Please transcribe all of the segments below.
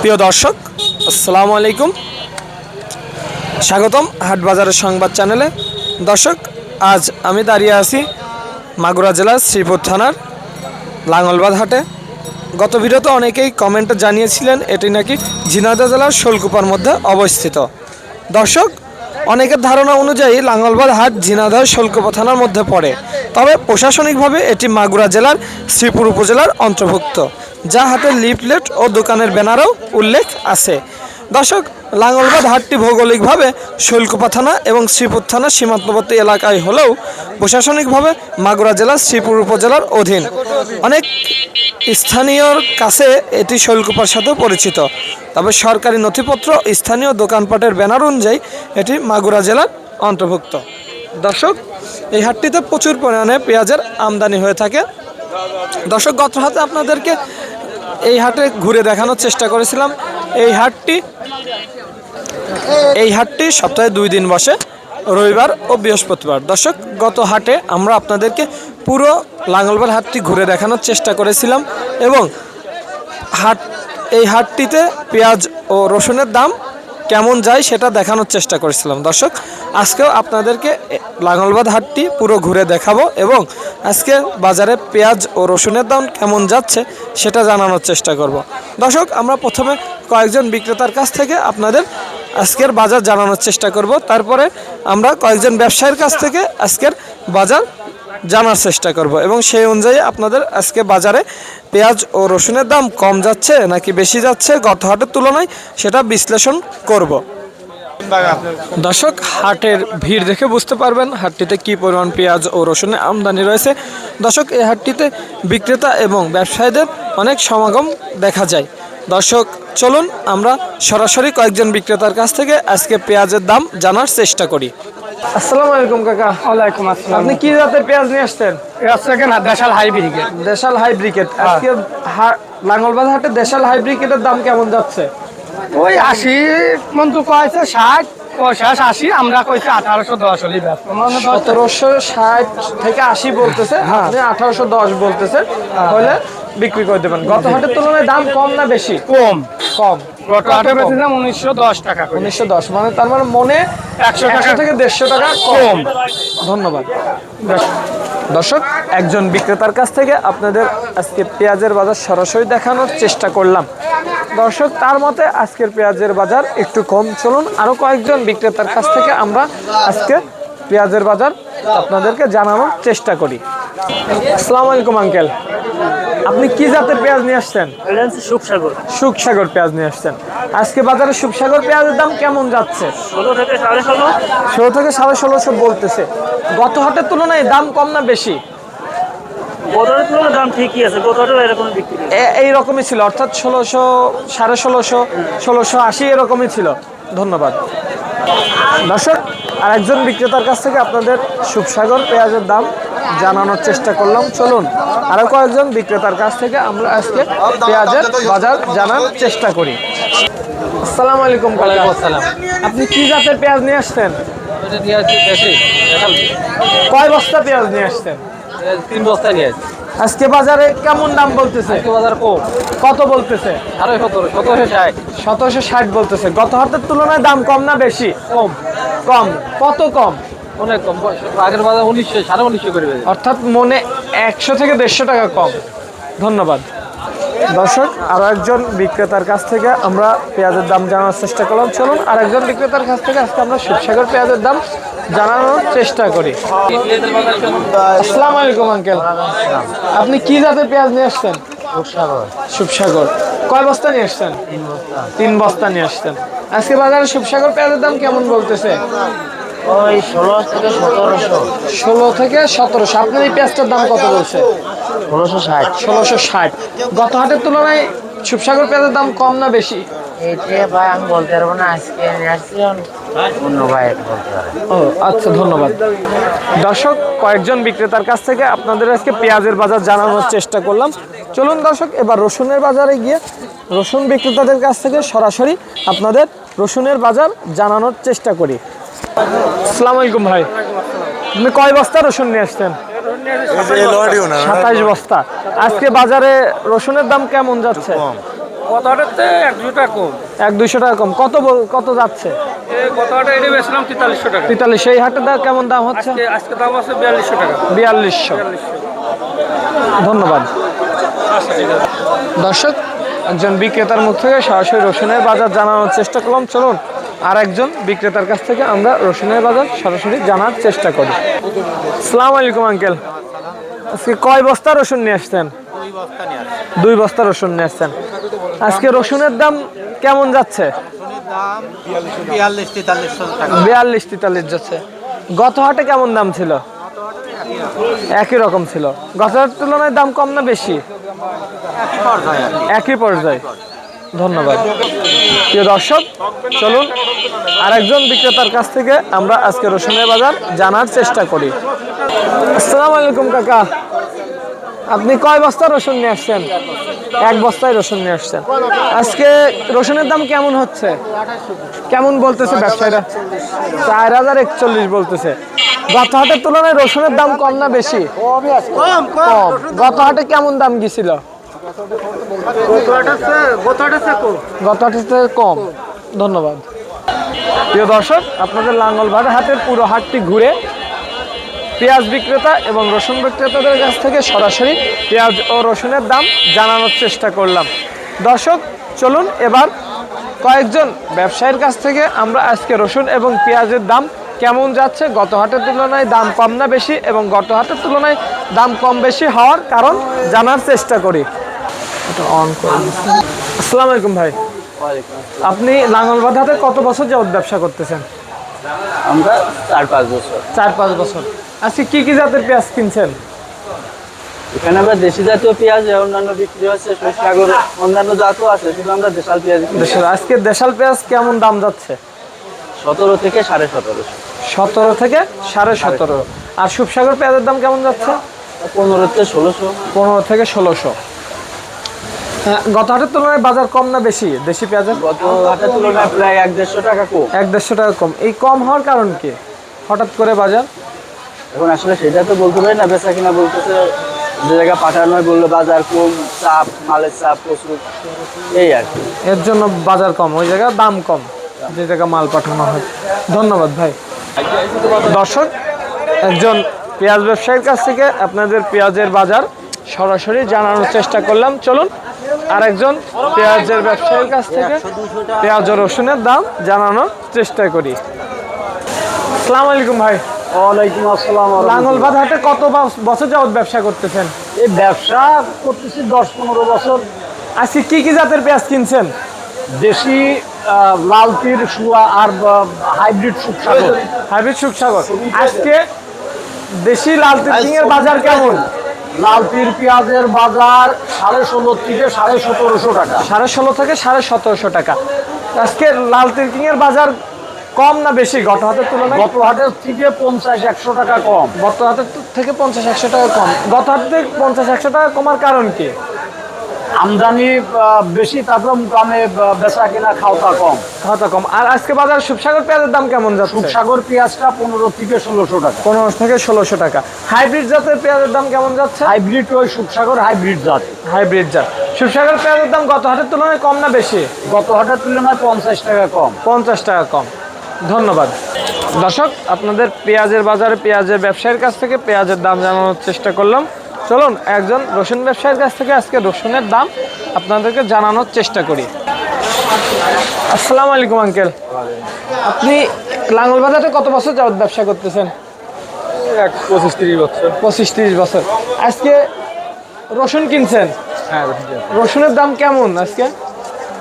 প্রিয় দর্শক, আসসালামু আলাইকুম। স্বাগতম হাটবাজারের সংবাদ চ্যানেলে। দর্শক, আজ আমি দাঁড়িয়ে আছি মাগুরা জেলার শ্রীপুর থানার লাঙলবাদ হাটে। গত ভিডিওতে অনেকেই কমেন্টে জানিয়েছিলেন, এটি নাকি ঝিনাইদহ জেলার শোলকুপার মধ্যে অবস্থিত। দর্শক অনেকের ধারণা অনুযায়ী লাঙ্গলবাদ হাট ঝিনাদহ শোলকুপা থানার মধ্যে পড়ে। তবে প্রশাসনিকভাবে এটি মাগুরা জেলার শ্রীপুর উপজেলার অন্তর্ভুক্ত। যা হাতে লিফলেট ও দোকানের ব্যানারও উল্লেখ আছে। দর্শক, লাঙ্গলবাদ হাটটি ভৌগোলিকভাবে শৈলকুপা থানা এবং শ্রীপুর থানা সীমান্তবর্তী এলাকায় হলেও প্রশাসনিকভাবে মাগুরা জেলার শ্রীপুর উপজেলার অধীন। অনেক স্থানীয়র কাছে এটি শৈলকুপার সাথেও পরিচিত। তবে সরকারি নথিপত্র, স্থানীয় দোকানপাটের ব্যানার অনুযায়ী এটি মাগুরা জেলার অন্তর্ভুক্ত। দর্শক, এই হাটটিতে প্রচুর পরিমাণে পেঁয়াজের আমদানি হয়ে থাকে। দর্শক, গত হাতে আপনাদেরকে এই হাটে ঘুরে দেখানোর চেষ্টা করেছিলাম। এই হাটটি এই হাটটি সপ্তাহে দুই দিন বসে, রবিবার ও বৃহস্পতিবার। দর্শক, গত হাটে আমরা আপনাদেরকে পুরো লাঙ্গলবার হাটটি ঘুরে দেখানোর চেষ্টা করেছিলাম এবং হাট, এই হাটটিতে পেঁয়াজ ও রসুনের দাম কেমন যায় সেটা দেখানোর চেষ্টা করেছিলাম। দর্শক, আজকেও আপনাদেরকে লাঙ্গলবাদ হাটটি পুরো ঘুরে দেখাবো এবং আজকে বাজারে পেঁয়াজ ও রসুনের দাম কেমন যাচ্ছে সেটা জানানোর চেষ্টা করব। দর্শক, আমরা প্রথমে কয়েকজন বিক্রেতার কাছ থেকে আপনাদের আজকের বাজার জানানোর চেষ্টা করব। তারপরে আমরা কয়েকজন ব্যবসায়ীর কাছ থেকে আজকের বাজার জানার চেষ্টা করব এবং সেই অনুযায়ী আপনাদের আজকে বাজারে পেঁয়াজ ও রসুনের দাম কম যাচ্ছে নাকি বেশি যাচ্ছে গত হাটের তুলনায় সেটা বিশ্লেষণ করব। দর্শক, হাটের ভিড় দেখে বুঝতে পারবেন হাটটিতে কি পরিমাণ পেঁয়াজ ও রসুনের আমদানি রয়েছে। দর্শক, এই হাটটিতে বিক্রেতা এবং ব্যবসায়ীদের অনেক সমাগম দেখা যায়। দর্শক, চলুন আমরা সরাসরি কয়েকজন বিক্রেতার কাছ থেকে আজকে পেঁয়াজের দাম জানার চেষ্টা করি। আসসালামু আলাইকুম কাকা। ওয়ালাইকুম আসসালাম। আপনি কি জাতের পেঁয়াজ নিয়ে আসছেন? রাস্তাকে না দেশাল হাইব্রিড। দেশাল হাইব্রিকেট। আজকে হা- লাঙ্গলবাদ হাটে দেশাল হাইব্রিকেটের দাম কেমন যাচ্ছে? ওই আশি মন তো কয়েছে ষাট পঞ্চাশ আশি আমরা কইছি আঠারোশো দশ হলি সতেরোশো ষাট থেকে আশি বলতেছে হ্যাঁ। আপনি আঠারোশো দশ বলতেছেন হলে বিক্রি করে দেবেন। গত হাটের তুলনায় দাম কম না বেশি? কম। কম। গত বেচেছিলাম উনিশশো দশ টাকা উনিশশো দশ মানে তার মানে মনে একশো একশো টাকা থেকে দেড়শো টাকা কম। ধন্যবাদ। দর্শক একজন বিক্রেতার কাছ থেকে আপনাদের আজকে পেঁয়াজের বাজার সরাসরি দেখানোর চেষ্টা করলাম। দর্শক তার মতে আজকের পেঁয়াজের বাজার একটু কম। চলুন আরও কয়েকজন বিক্রেতার কাছ থেকে আমরা আজকে পেঁয়াজের বাজার আপনাদেরকে জানানোর চেষ্টা করি। আসসালামু আলাইকুম আঙ্কেল। আপনি কি জাতের পেঁয়াজ নিয়ে আসছেন? সুখসাগর। সুখসাগর পেঁয়াজ নিয়ে আসছেন। আজকে বাজারে সুখসাগর পেঁয়াজের দাম কেমন যাচ্ছে? ষোলো থেকে সাড়ে ষোলো। ষোলো থেকে সাড়ে ষোলোশো বলতেছে। গত হাটের তুলনায় দাম কম না বেশি? এই রকমই ছিল অর্থাৎ ষোলোশো সাড়ে ষোলোশো ষোলোশো আশি এরকমই ছিল। ধন্যবাদ। দর্শক আর একজন বিক্রেতার কাছ থেকে আপনাদের সুখসাগর পেঁয়াজের দাম জানানোর চেষ্টা করলাম। চলুন আরও কয়েকজন বিক্রেতার কাছ থেকে আমরা আজকে পেঁয়াজের বাজার জানার চেষ্টা করি। আসসালামু আলাইকুম আসসালাম। আপনি কি জাতের পেঁয়াজ নিয়ে আসছেন? কয় বস্তা পেঁয়াজ নিয়ে আসছেন? তিন বস্তা নিয়ে আছে আজকে বাজারে কেমন দাম বলতেছে? বাজার কম কত বলতেছে? আরও সতেরো সতেরোশো ষাট। সতেরোশো ষাট বলতেছে। গত হাতের তুলনায় দাম কম না বেশি? কম। কম। কত কম? অনেক কম। আগের বাজার উনিশশো সাড়ে উনিশশো করে অর্থাৎ মনে একশো থেকে দেড়শো টাকা কম। ধন্যবাদ। দর্শক আরও একজন বিক্রেতার কাছ থেকে আমরা পেঁয়াজের দাম জানার চেষ্টা করলাম। চলুন আর একজন বিক্রেতার কাছ থেকে আজকে আমরা শিবসাগর পেঁয়াজের দাম জানানোর চেষ্টা করি। আসসালামু আলাইকুম আঙ্কেল। আপনি কি জাতের পেঁয়াজ নিয়ে আসছেন? সুপসাগর। কয় বস্তা নিয়ে আসছেন? তিন বস্তা নিয়ে আসছেন। আজকে বাজারে সুপসাগর পেঁয়াজের দাম কেমন বলতেছে? ওই ষোলো থেকে সতেরোশো। ষোলো থেকে সতেরোশো। আপনার এই পেঁয়াজটার দাম কত বলছে? ষোলোশো ষাট। ষোলোশো ষাট। গত হাটের তুলনায় সুপসাগর পেঁয়াজের দাম কম না বেশি? এইটা ভাই আমি বলতে পারব না আজকে নিয়ে অন্য ভাই বলতে পারে ও আচ্ছা ধন্যবাদ। দর্শক কয়েকজন বিক্রেতার কাছ থেকে আপনাদের আজকে পেঁয়াজের বাজার জানানোর চেষ্টা করলাম। চলুন দর্শক এবার রসুনের বাজারে গিয়ে রসুন বিক্রেতাদের কাছ থেকে সরাসরি আপনাদের রসুনের বাজার জানানোর চেষ্টা করি। আসসালামু আলাইকুম ভাই। আপনি কয় বস্তা রসুন নিয়ে আসছেন? সাতাইশ বস্তা। আজকে বাজারে রসুনের দাম কেমন যাচ্ছে? গত হাটেতে এক দুশো টাকা কম। এক দুইশো টাকা কম। কত কত যাচ্ছে? গত হাটে এটা বেছিলাম তেতাল্লিশশো টাকা। তেতাল্লিশ। এই হাটের দাম কেমন দাম হচ্ছে? আজকে আজকে দাম আছে বিয়াল্লিশশো টাকা। বিয়াল্লিশশো। ধন্যবাদ। দর্শক একজন বিক্রেতার মুখ থেকে সরাসরি রসুনের বাজার জানানোর চেষ্টা করলাম। চলুন আর একজন বিক্রেতার কাছ থেকে আমরা রসুনের বাজার সরাসরি জানার চেষ্টা করি। সালাম আলাইকুম আঙ্কেল। আজকে কয় বস্তা রসুন নিয়ে আসছেন? দুই বস্তা রসুন নিয়ে আসছেন। আজকে রসুনের দাম কেমন যাচ্ছে? বিয়াল্লিশ তেতাল্লিশ যাচ্ছে। গত হাটে কেমন দাম ছিল? একই রকম ছিল। গত হাটের তুলনায় দাম কম না বেশি। একই পর্যায়ে। ধন্যবাদ। প্রিয় দর্শক চলুন আরেকজন বিক্রেতার কাছ থেকে আমরা আজকে রসুনের বাজার জানার চেষ্টা করি। আসসালামু আলাইকুম কাকা। আপনি কয় বস্তা রসুন নিয়ে আসছেন? এক বস্তায় রসুন নিয়ে আসছেন। আজকে রসুনের দাম কেমন হচ্ছে? কেমন বলতেছে ব্যবসায়ীরা? চার হাজার একচল্লিশ বলতেছে। গত হাটের তুলনায় রসুনের দাম কম না বেশি? কম গত হাটে কেমন দাম গেছিল গত হাটের কম। ধন্যবাদ। প্রিয় দর্শক আপনাদের লাঙ্গলবাড়ি হাটের পুরো হাটটি ঘুরে পেঁয়াজ বিক্রেতা এবং রসুন বিক্রেতাদের কাছ থেকে সরাসরি পেঁয়াজ ও রসুনের দাম জানানোর চেষ্টা করলাম। দর্শক চলুন এবার কয়েকজন ব্যবসায়ীর কাছ থেকে আমরা আজকে রসুন এবং পেঁয়াজের দাম কেমন যাচ্ছে গত হাটের তুলনায় দাম কম না বেশি এবং গত হাটের তুলনায় দাম কম বেশি হওয়ার কারণ জানার চেষ্টা করি। আসসালামু আলাইকুম ভাই। আপনি লাঙ্গলবাদ হাটে কত বছর যাবত ব্যবসা করতেছেন? আমরা চার পাঁচ বছর। চার পাঁচ বছর। আজকে কি কি জাতের পেঁয়াজ কিনছেন? এখানে আমরা দেশি জাতীয় পেঁয়াজ অন্যান্য বিক্রি হচ্ছে শস্যাগর অন্যান্য জাতও আছে শুধু আমরা দেশাল পেঁয়াজ দেশের আজকে দেশাল পেঁয়াজ কেমন দাম যাচ্ছে? সতেরো থেকে সাড়ে সতেরোশো সতেরো থেকে সাড়ে সতেরো। আর সুপসাগর পেঁয়াজের দাম কেমন যাচ্ছে? পনেরো থেকে ষোলোশো। পনেরো থেকে ষোলোশো। হ্যাঁ, গত হাটের তুলনায় বাজার কম না বেশি দেশি পেঁয়াজের? গত হাটের তুলনায় প্রায় এক দেড়শো টাকা কম। এক দেড়শো টাকা কম। এই কম হওয়ার কারণ কি? হঠাৎ করে বাজার? এখন আসলে সেটা তো বলতে পারি না, বেচা কিনা বলতেছে, যে জায়গায় পাঠানো বলল বাজার কম, চাপ, মালের চাপ প্রচুর, এই আর কি। এর জন্য বাজার কম, ওই জায়গায় দাম কম, যে জায়গায় মাল পাঠানো হয়। ধন্যবাদ ভাই। দর্শক, একজন পেঁয়াজ ব্যবসায়ীর কাছ থেকে আপনাদের পেঁয়াজের বাজার সরাসরি জানানোর চেষ্টা করলাম। চলুন, আরেকজন পেঁয়াজের ব্যবসায়ীর কাছ থেকে পেঁয়াজ রসুনের দাম জানানোর চেষ্টা করি। আসসালামু আলাইকুম ভাই। ওয়ালাইকুম আসসালাম কত বছ- বছর যাবত ব্যবসা করতেছেন? এই ব্যবসা করতেছি দশ পনেরো বছর। আজকে কি কি জাতের পেঁয়াজ কিনছেন? দেশি লাল তীর শুয়া আর হাইব্রিড হাইব্রিড সুখসাগর আজকে দেশি লাল তির বাজার কেমন? লাল তীর পেঁয়াজের বাজার সাড়ে ষোলো থেকে সাড়ে সতেরোশো টাকা। সাড়ে ষোলো থেকে সাড়ে সতেরোশো টাকা। আজকে লাল তিরকিং এর বাজার কম না বেশি? গত হাতের তুলনায় গত হাটের থেকে পঞ্চাশ একশো টাকা কম। গত হাতের থেকে পঞ্চাশ একশো টাকা কম। গত হাট থেকে পঞ্চাশ একশো টাকা কমার কারণ কি? আমদানি বেশি তারপর মুকামে বেচা কিনা খাওয়া কম। হয়তো কম। আর আজকে বাজার সুপসাগর পেঁয়াজের দাম কেমন যাচ্ছে? সাগর পেঁয়াজটা পনেরো থেকে ষোলোশো টাকা। পনেরো থেকে ষোলোশো টাকা। হাইব্রিড জাতের পেঁয়াজের দাম কেমন যাচ্ছে? হাইব্রিড ওই সুপসাগর হাইব্রিড জাত। হাইব্রিড জাত। সুপসাগর পেঁয়াজের দাম গত হাটের তুলনায় কম না বেশি? গত হাটের তুলনায় পঞ্চাশ টাকা কম। পঞ্চাশ টাকা কম। ধন্যবাদ। দর্শক আপনাদের পেঁয়াজের বাজারে পেঁয়াজের ব্যবসায়ীর কাছ থেকে পেঁয়াজের দাম জানানোর চেষ্টা করলাম। চলুন একজন রসুন ব্যবসায়ীর কাছ থেকে আজকে রসুনের দাম আপনাদেরকে জানানোর চেষ্টা করি। আসসালামু আলাইকুম আঙ্কেল। আপনি লাঙ্গল বাজারে কত বছর যাবত ব্যবসা করতেছেন? এক পঁচিশ তিরিশ বছর। পঁচিশ তিরিশ বছর। আজকে রসুন কিনছেন। হ্যাঁ রসুনের দাম কেমন আজকে?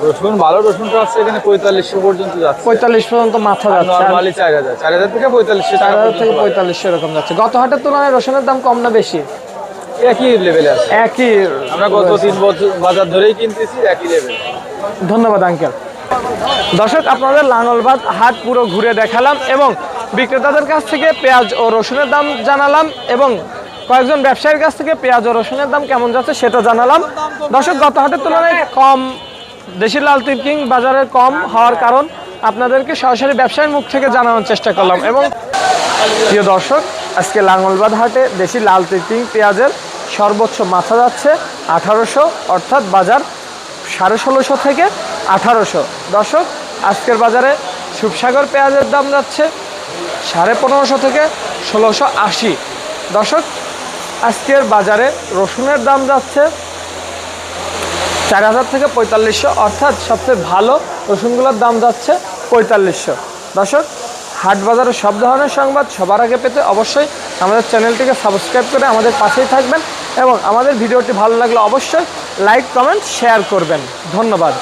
রসুন ভালো রসুনটা আছে এখানে পঁয়তাল্লিশশো পর্যন্ত যাচ্ছে। পঁয়তাল্লিশ পর্যন্ত মাথা যাচ্ছে। নর্মালি চার হাজার। চার হাজার থেকে পঁয়তাল্লিশশো চার হাজার থেকে পঁয়তাল্লিশশো এরকম যাচ্ছে। গত হাটের তুলনায় রসুনের দাম কম না বেশি? একই লেভেলে আছে। একই আমরা গত তিন বছর বাজার ধরেই কিনতেছি একই লেভেল ধন্যবাদ আঙ্কেল। দর্শক আপনাদের লাঙ্গলবাদ হাট পুরো ঘুরে দেখালাম এবং বিক্রেতাদের কাছ থেকে পেঁয়াজ ও রসুনের দাম জানালাম এবং কয়েকজন ব্যবসায়ীর কাছ থেকে পেঁয়াজ ও রসুনের দাম কেমন যাচ্ছে সেটা জানালাম। দর্শক গত হাটের তুলনায় কম দেশি লাল তিরকিং বাজারে কম হওয়ার কারণ আপনাদেরকে সরাসরি ব্যবসায়ীর মুখ থেকে জানানোর চেষ্টা করলাম। এবং প্রিয় দর্শক, আজকে লাঙ্গলবাদ হাটে দেশি লাল তিরকিং পেঁয়াজের সর্বোচ্চ মাথা যাচ্ছে আঠারোশো, অর্থাৎ বাজার সাড়ে ষোলোশো থেকে আঠারোশো। দর্শক, আজকের বাজারে সুপসাগর পেঁয়াজের দাম যাচ্ছে সাড়ে পনেরোশো থেকে ষোলোশো আশি। দর্শক, আজকের বাজারে রসুনের দাম যাচ্ছে চার হাজার থেকে পঁয়তাল্লিশশো, অর্থাৎ সবচেয়ে ভালো রসুনগুলোর দাম যাচ্ছে পঁয়তাল্লিশশো। দর্শক, হাট বাজারের সব ধরনের সংবাদ সবার আগে পেতে অবশ্যই আমাদের চ্যানেলটিকে সাবস্ক্রাইব করে আমাদের পাশেই থাকবেন এবং আমাদের ভিডিওটি ভালো লাগলে অবশ্যই লাইক, কমেন্ট, শেয়ার করবেন। ধন্যবাদ।